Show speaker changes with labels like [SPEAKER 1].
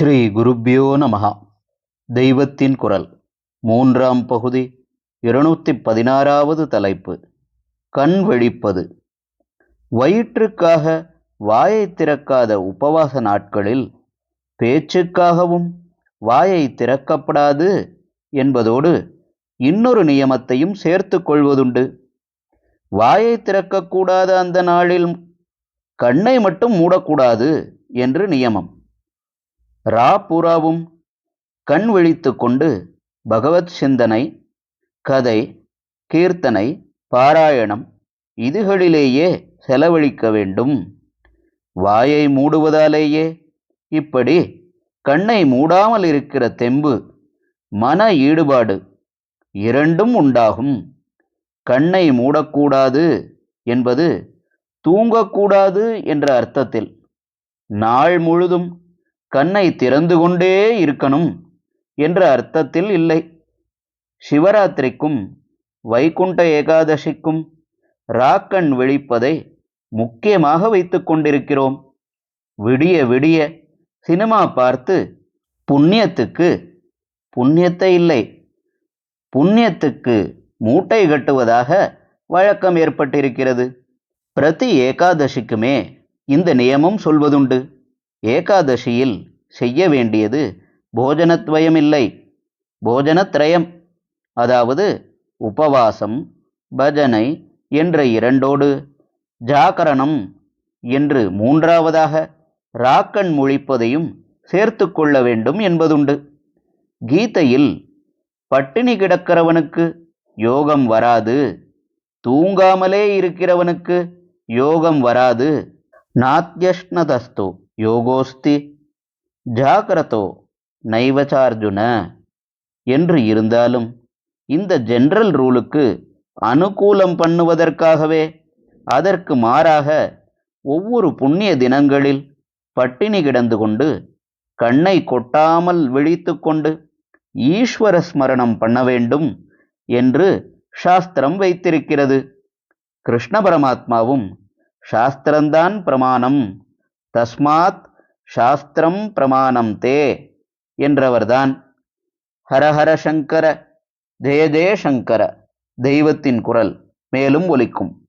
[SPEAKER 1] ஸ்ரீ குருப்பியோ நமஹா. தெய்வத்தின் குரல். மூன்றாம் பகுதி இருநூற்றி பதினாறாவது தலைப்பு. கண் விழிப்பது. வயிற்றுக்காக வாயை திறக்காத உபவாச நாட்களில் பேச்சுக்காகவும் வாயை திறக்கப்படாது என்பதோடு இன்னொரு நியமத்தையும் சேர்த்து கொள்வதுண்டு. வாயை திறக்கக்கூடாத அந்த நாளில் கண்ணை மட்டும் மூடக்கூடாது என்று நியமம். ரா பூராவும் கண் விழித்து கொண்டு பகவத் சிந்தனை கதை கீர்த்தனை பாராயணம் இதுகளிலேயே செலவழிக்க வேண்டும். வாயை மூடுவதாலேயே. இப்படி கண்ணை மூடாமல் இருக்கிற தெம்பு மன ஈடுபாடு இரண்டும் உண்டாகும். கண்ணை மூடக்கூடாது என்பது தூங்கக்கூடாது என்ற அர்த்தத்தில் நாள் முழுதும் கண்ணை திறந்து கொண்டே இருக்கணும் என்ற அர்த்தத்தில் இல்லை. சிவராத்திரிக்கும் வைகுண்ட ஏகாதசிக்கும் ராக்கண் விழிப்பதை முக்கியமாக வைத்து கொண்டிருக்கிறோம். விடிய விடிய சினிமா பார்த்து புண்ணியத்துக்கு புண்ணியத்தை இல்லை. புண்ணியத்துக்கு மூட்டை கட்டுவதாக வழக்கம் ஏற்பட்டிருக்கிறது. பிரதி ஏகாதசிக்குமே இந்த நியமம் சொல்வதுண்டு. ஏகாதசியில் செய்ய வேண்டியது போஜனத்வயமில்லை. போஜனத்ரயம் அதாவது உபவாசம் பஜனை என்ற இரண்டோடு ஜாகரணம் என்று மூன்றாவதாக ராக்கண் முழிப்பதையும் சேர்த்து கொள்ள வேண்டும் என்பதுண்டு. கீதையில் பட்டினி கிடக்கிறவனுக்கு யோகம் வராது தூங்காமலே இருக்கிறவனுக்கு யோகம் வராது. நாத்யஷ்ணதஸ்தோ. யோகோஸ்தி ஜாகிரதோ நைவச்சார்ஜுன. என்று இருந்தாலும் இந்த ஜென்ரல் ரூலுக்கு அனுகூலம் பண்ணுவதற்காகவே அதற்கு மாறாக ஒவ்வொரு புண்ணிய தினங்களில் பட்டினி கிடந்து கொண்டு கண்ணை கொட்டாமல் விழித்து கொண்டு ஈஸ்வர ஸ்மரணம் பண்ண வேண்டும் என்று சாஸ்திரம் வைத்திருக்கிறது. கிருஷ்ண பரமாத்மாவும் சாஸ்திரம்தான் பிரமாணம். தஸ்மாத் சாஸ்திரம் பிரமாணம் தே என்றவர்தான். ஹரஹர சங்கர ஜெய ஜெய சங்கர தெய்வத்தின் குரல் மேலும் ஒலிக்கும்.